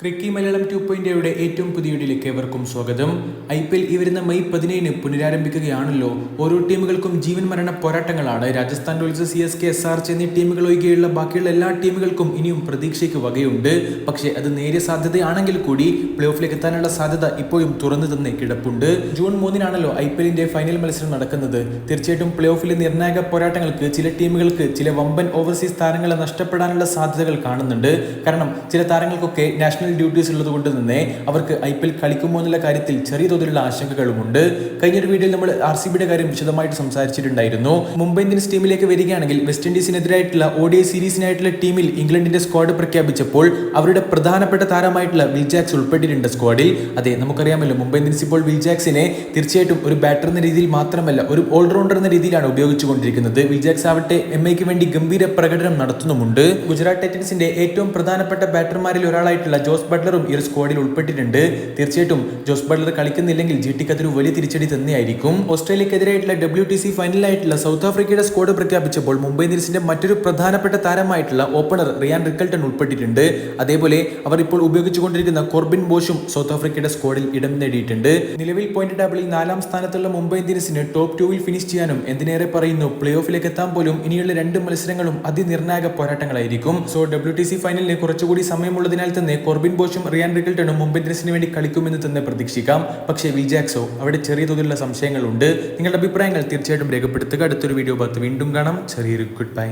ക്രിക്കി Malayalam two point എയുടെ ഏറ്റവും പുതിയ വീഡിയോയിലേക്ക് ഏവർക്കും സ്വാഗതം. ഐ പി എൽ ഈ വരുന്ന മെയ് പതിനേഴിന് പുനരാരംഭിക്കുകയാണല്ലോ. ഓരോ ടീമുകൾക്കും ജീവൻ മരണ പോരാട്ടങ്ങളാണ്. Rajasthan Royals C S K S R എന്നീ ടീമുകൾ ഒഴികെയുള്ള ബാക്കിയുള്ള എല്ലാ ടീമുകൾക്കും ഇനിയും പ്രതീക്ഷയ്ക്ക് വകയുണ്ട്. പക്ഷേ അത് നേരിയ സാധ്യതയാണെങ്കിൽ കൂടി പ്ലേ ഓഫിലേക്ക് എത്താനുള്ള സാധ്യത ഇപ്പോഴും തുറന്നു തന്നെ കിടപ്പുണ്ട്. ജൂൺ മൂന്നിനാണല്ലോ ഐ പി എല്ലിന്റെ ഫൈനൽ മത്സരം നടക്കുന്നത്. തീർച്ചയായിട്ടും പ്ലേ ഓഫിലെ നിർണായക പോരാട്ടങ്ങൾക്ക് ചില ടീമുകൾക്ക് ചില വമ്പൻ ഓവർസീസ് താരങ്ങളെ നഷ്ടപ്പെടാനുള്ള സാധ്യതകൾ കാണുന്നുണ്ട്. കാരണം ചില താരങ്ങൾക്കൊക്കെ നാഷണൽ ഡ്യൂട്ടീസ് ഉള്ളതുകൊണ്ട് തന്നെ അവർക്ക് ഐ പി എൽ കളിക്കുമോ എന്നുള്ള കാര്യത്തിൽ ചെറിയ തോതിലുള്ള ആശങ്കകളുമുണ്ട്. കഴിഞ്ഞൊരു വീഡിയോയിൽ നമ്മൾ ആർ സി ബിയുടെ കാര്യം വിശദമായിട്ട് സംസാരിച്ചിട്ടുണ്ടായിരുന്നു. മുംബൈ ഇന്ത്യൻസ് ടീമിലേക്ക് വരികയാണെങ്കിൽ വെസ്റ്റ് ഇൻഡീസിനെതിരായിട്ടുള്ള ഒ ഡി സീരീസിനായിട്ടുള്ള ടീമിൽ ഇംഗ്ലണ്ടിന്റെ സ്ക്വാഡ് പ്രഖ്യാപിച്ചപ്പോൾ അവരുടെ പ്രധാനപ്പെട്ട താരമായിട്ടുള്ള വിൽ ജാക്സ് ഉൾപ്പെട്ടിട്ടുണ്ട് സ്ക്വാഡിൽ. അതെ നമുക്കറിയാമല്ലോ മുംബൈ ഇന്ത്യൻസ് ഇപ്പോൾ വിൽ ജാക്സിനെ തീർച്ചയായിട്ടും ഒരു ബാറ്റർ എന്ന രീതിയിൽ മാത്രമല്ല ഒരു ഓൾറൗണ്ടർ എന്ന രീതിയിലാണ് ഉപയോഗിച്ചുകൊണ്ടിരിക്കുന്നത്. വിൽ ജാക്സ് ആവട്ടെ എം ഐക്ക് വേണ്ടി ഗംഭീര പ്രകടനം നടത്തുന്നുമുണ്ട്. ഗുജറാത്ത് ടൈറ്റൻസിന്റെ ഏറ്റവും പ്രധാനപ്പെട്ട ബാറ്റർമാരിൽ ഒരാളായിട്ടുള്ള ജോസ് ബട്ട്ലറും ഈ ഒരു സ്ക്വാഡിൽ ഉൾപ്പെട്ടിട്ടുണ്ട്. തീർച്ചയായിട്ടും ജോസ് ബട്ട്ലർ കളിക്കുന്നില്ലെങ്കിൽ ജി ടിക്ക് അതൊരു വലിയ തിരിച്ചടി തന്നെയായിരിക്കും. ഓസ്ട്രേലിയക്കെതിരായിട്ടുള്ള ഡബ്ല്യു ടി സി ഫൈനലായിട്ടുള്ള സൗത്ത് ആഫ്രിക്കയുടെ സ്ക്വാഡ് പ്രഖ്യാപിച്ചപ്പോൾ മുംബൈ ഇന്ത്യൻസിന്റെ മറ്റൊരു പ്രധാനപ്പെട്ട താരമായിട്ടുള്ള ഓപ്പണർ റിയാൻ റിക്കൽട്ടൺ ഉൾപ്പെട്ടിട്ടുണ്ട്. അതേപോലെ അവർ ഇപ്പോൾ ഉപയോഗിച്ചുകൊണ്ടിരിക്കുന്ന കോർബിൻ ബോഷും സൗത്ത് ആഫ്രിക്കയുടെ സ്ക്വാഡിൽ ഇടം നേടിയിട്ടുണ്ട്. നിലവിൽ പോയിന്റ് ടേബിളിൽ നാലാം സ്ഥാനത്തുള്ള മുംബൈ ഇന്ത്യൻസിന് ടോപ്പ് ടൂവിൽ ഫിനിഷ് ചെയ്യാനും എന്തിനേറെ പറയുന്നു? പ്ലേ ഓഫിലേക്ക് എത്താൻ പോലും ഇനിയുള്ള രണ്ട് മത്സരങ്ങളും അതിനിർണായക പോരാട്ടങ്ങളായിരിക്കും. സോ ഡബ്ല്യു ടി സി ഫൈനലിന് കുറച്ചുകൂടി സമയമുള്ളതിനാൽ തന്നെ കോർബിൻ ബോഷും റിയാൻ റിക്കൽട്ടണും മുംബൈ ഇന്ത്യൻസിന് വേണ്ടി കളിക്കുമെന്ന് തന്നെ പ്രതീക്ഷിക്കാം. പക്ഷേ വിജാക്സോ അവിടെ ചെറിയ തോതിലുള്ള സംശയങ്ങളുണ്ട്. നിങ്ങളുടെ അഭിപ്രായങ്ങൾ തീർച്ചയായിട്ടും രേഖപ്പെടുത്തുക. അടുത്തൊരു വീഡിയോ ഭാഗത്ത് വീണ്ടും കാണാം. ചെറിയൊരു ഗുഡ് ബൈ